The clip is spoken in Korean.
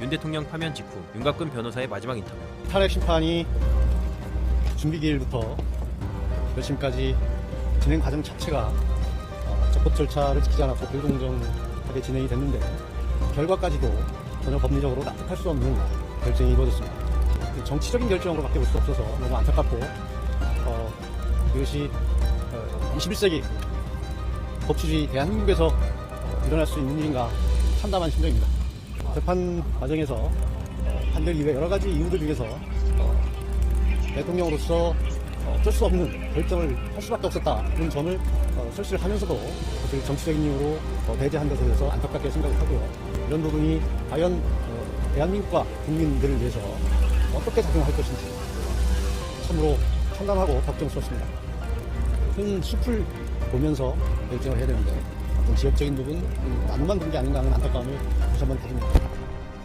윤 대통령 파면 직후 윤갑근 변호사의 마지막 인터뷰. 탄핵 심판이 준비기일부터 결심까지 진행 과정 자체가 어, 적법 절차를 지키지 않았고 불공정하게 진행이 됐는데 결과까지도 전혀 법리적으로 납득할 수 없는 결정이 이루어졌습니다. 정치적인 결정으로 밖에 볼 수 없어서 너무 안타깝고 어, 이것이 어, 21세기 법치주의 대한민국에서 어, 일어날 수 있는 일인가 참담한 심정입니다. 재판 과정에서 어, 판결 이외 여러 가지 이유들 위해서 어, 대통령으로서 어, 어쩔 수 없는 결정을 할 수밖에 없었다. 그런 점을 어, 설치를 하면서도 그것을 정치적인 이유로 어, 배제한 것에 대해서 안타깝게 생각을 하고요. 이런 부분이 과연 어, 대한민국과 국민들을 위해서 어떻게 작용할 것인지 참으로 참담하고 걱정스럽습니다. 큰 숲을 보면서 결정을 해야 되는데 지역적인 부분, 음, 나무만 본게 아닌가 하는 안타까움을 다시 한번 가집니다.